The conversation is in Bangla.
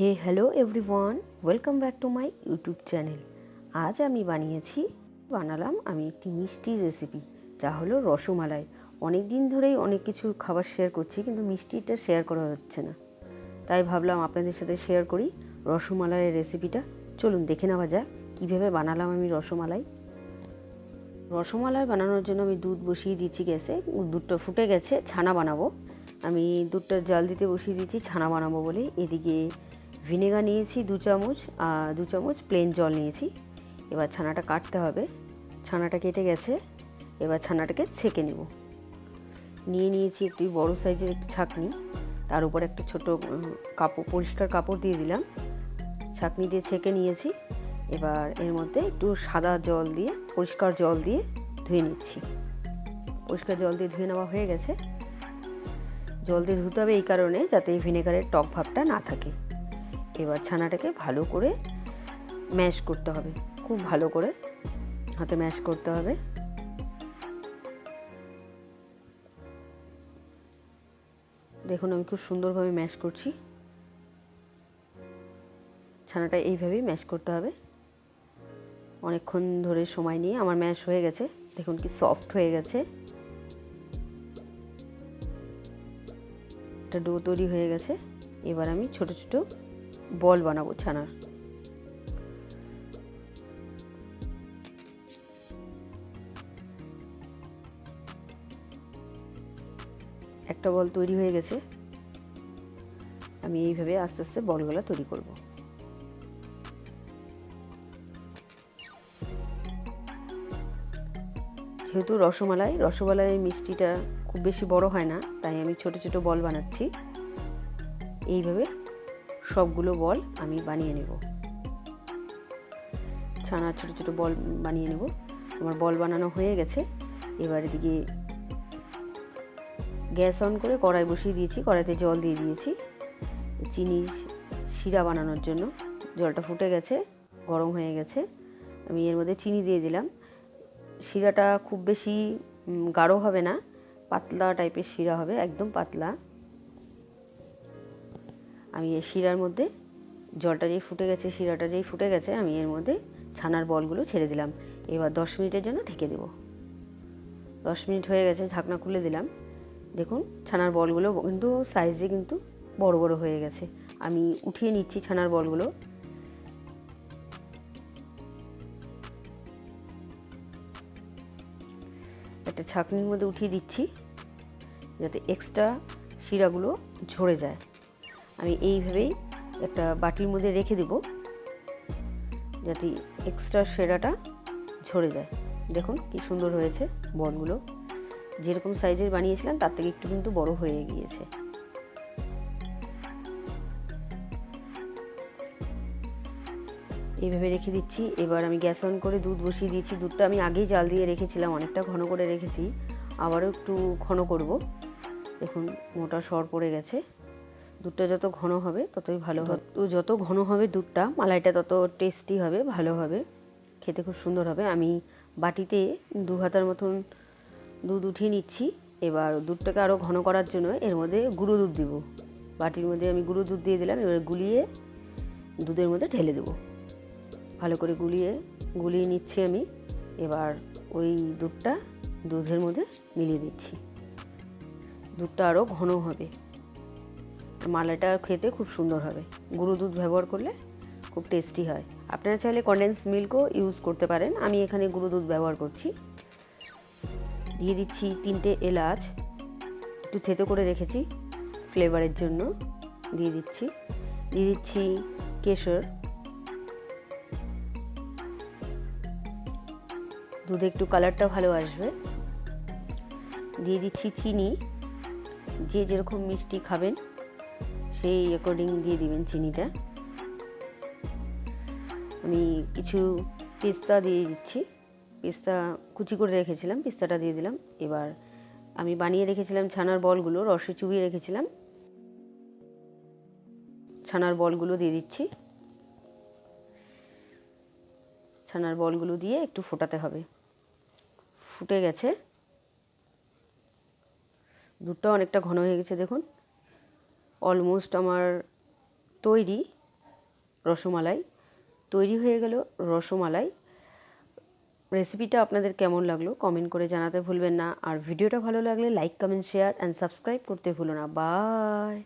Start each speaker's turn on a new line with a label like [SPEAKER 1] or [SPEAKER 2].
[SPEAKER 1] Hey hello everyone, welcome back to my YouTube channel. আজ আমি বানিয়েছি, বানালাম আমি একটি মিষ্টির রেসিপি, যা হলো রসমালাই। অনেক দিন ধরেই অনেক কিছু খাবার শেয়ার করছি, কিন্তু মিষ্টিটা শেয়ার করা হচ্ছে না। তাই ভাবলাম আপনাদের সাথে শেয়ার করি রসমালাইয়ের রেসিপিটা। চলুন দেখে নেওয়া যাক, কীভাবে বানালাম আমি রসমালাই। রসমালাই বানানোর জন্য আমি দুধ বসিয়ে দিচ্ছি গ্যাসে, দুধটা ফুটে গেছে, ছানা বানাবো। আমি দুধটা জল দিতে বসিয়ে দিচ্ছি ছানা বানাবো বলে। এদিকে ভিনেগার নিয়েছি দু চামচ, আর দু চামচ প্লেন জল নিয়েছি। এবার ছানাটা কাটতে হবে। ছানাটা কেটে গেছে। এবার ছানাটাকে ছেঁকে নেব। নিয়ে নিয়েছি একটি বড় সাইজের একটি ছাঁকনি। তার উপর একটা ছোট কাপড়, পরিষ্কার কাপড় দিয়ে দিলাম। ছাঁকনি দিয়ে ছেঁকে নিয়েছি। এবার এর মধ্যে একটু সাদা জল দিয়ে, পরিষ্কার জল দিয়ে ধুয়ে নিচ্ছি। পরিষ্কার জল দিয়ে ধুয়ে নেওয়া হয়ে গেছে। জল দিয়ে ধুতে হবে এই কারণে যাতে ভিনেগারের টক ভাবটা না থাকে। এবার ছানাটাকে ভালো করে ম্যাশ করতে হবে। খুব ভালো করে হাতে ম্যাশ করতে হবে। দেখুন আমি খুব সুন্দরভাবে ম্যাশ করছি। ছানাটা এইভাবেই ম্যাশ করতে হবে। অনেকক্ষণ ধরে সময় নিয়ে আমার ম্যাশ হয়ে গেছে। দেখুন কি সফট হয়ে গেছে। একটা ডো তৈরি হয়ে গেছে। এবার আমি ছোট ছোট বল বানাবো ছানার। একটা বল তৈরি হয়ে গেছে। আমি এইভাবে আস্তে আস্তে বলগুলো তৈরি করব। যেহেতু রসমালাই, রসমালাইয়ের মিষ্টিটা খুব বেশি বড় হয় না, তাই আমি ছোট ছোট বল বানাচ্ছি। এইভাবে সবগুলো বল আমি বানিয়ে নেব। ছানার ছোট ছোট বল বানিয়ে নেব। আমার বল বানানো হয়ে গেছে। এবার এদিকে গ্যাস অন করে কড়াই বসিয়ে দিয়েছি। কড়াইতে জল দিয়ে দিয়েছি। চিনি শিরা বানানোর জন্য। জলটা ফুটে গেছে, গরম হয়ে গেছে। আমি এর মধ্যে চিনি দিয়ে দিলাম। শিরাটা খুব বেশি গাঢ় হবে না। পাতলা টাইপের শিরা হবে, একদম পাতলা। আমি এই শিরার মধ্যে জলটা যেই ফুটে গেছে, শিরাটা যেই ফুটে গেছে, আমি এর মধ্যে ছানার বলগুলো ছেড়ে দিলাম। এবার দশ মিনিটের জন্য ঢেকে দেবো। দশ মিনিট হয়ে গেছে, ঢাকনা খুলে দিলাম। দেখুন, ছানার বলগুলো কিন্তু সাইজে কিন্তু বড় বড় হয়ে গেছে। আমি উঠিয়ে নিচ্ছি ছানার বলগুলো। একটা ছাঁকনির মধ্যে উঠিয়ে দিচ্ছি, যাতে এক্সট্রা শিরাগুলো ঝরে যায়। আমি এইভাবেই একটা বাটির মধ্যে রেখে দেব, যাতে এক্সট্রা সেরাটা ঝরে যায়। দেখুন কি সুন্দর হয়েছে বনগুলো। যেরকম সাইজের বানিয়েছিলাম, তার থেকে একটু কিন্তু বড় হয়ে গিয়েছে। এইভাবে রেখে দিচ্ছি। এবার আমি গ্যাস অন করে দুধ বসিয়ে দিয়েছি। দুধটা আমি আগেই জাল দিয়ে রেখেছিলাম, অনেকটা ঘন করে রেখেছি। আবারও একটু ঘন করব। দেখুন মোটা সর পড়ে গেছে। দুধটা যত ঘন হবে ততই ভালো হবে। যত ঘন হবে দুধটা মালাইটা তত টেস্টি হবে ভালো হবে খেতে খুব সুন্দর হবে। আমি বাটিতে দু হাতার মতন দুধ উঠিয়ে নিচ্ছি। এবার দুধটাকে আরও ঘন করার জন্য এর মধ্যে গুঁড়ো দুধ দিব। বাটির মধ্যে আমি গুঁড়ো দুধ দিয়ে দিলাম এবার গুলিয়ে দুধের মধ্যে ঢেলে দেবো। ভালো করে গুলিয়ে গুলিয়ে নিচ্ছি আমি। এবার ওই দুধটা দুধের মধ্যে মিলিয়ে দিচ্ছি। দুধটা আরও ঘন হবে। মালাইটা খেতে খুব সুন্দর হবে। গুঁড়ো দুধ ব্যবহার করলে খুব টেস্টি হয়। আপনারা চাইলে কন্ডেন্স মিল্কও ইউজ করতে পারেন। আমি এখানে গুঁড়ো দুধ ব্যবহার করছি। দিয়ে দিচ্ছি তিনটে এলাচ। একটু থেতো করে রেখেছি ফ্লেভারের জন্য। দিয়ে দিচ্ছি দিয়ে দিচ্ছি কেশর। দুধে একটু কালারটা ভালো আসবে। দিয়ে দিচ্ছি চিনি। যে যেরকম মিষ্টি খাবেন সেই অ্যাকর্ডিং দিয়ে দিবেন চিনিটা। আমি কিছু পেস্তা দিয়ে দিচ্ছি। পেস্তা কুচি করে রেখেছিলাম, পেস্তাটা দিয়ে দিলাম। এবার আমি বানিয়ে রেখেছিলাম ছানার বলগুলো, রসে চুবিয়ে রেখেছিলাম। ছানার বলগুলো দিয়ে দিচ্ছি। ছানার বলগুলো দিয়ে একটু ফোটাতে হবে। ফুটে গেছে। দুধটা অনেকটা ঘন হয়ে গেছে, দেখুন। অলমোস্ট আমার তৈরি রসমালাই, তৈরি হয়ে গেল রসমালাই। রেসিপিটা আপনাদের কেমন লাগল কমেন্ট করে জানাতে ভুলবেন না। আর ভিডিওটা ভালো লাগলে like, comment, share and subscribe করতে ভুলো না। বাই!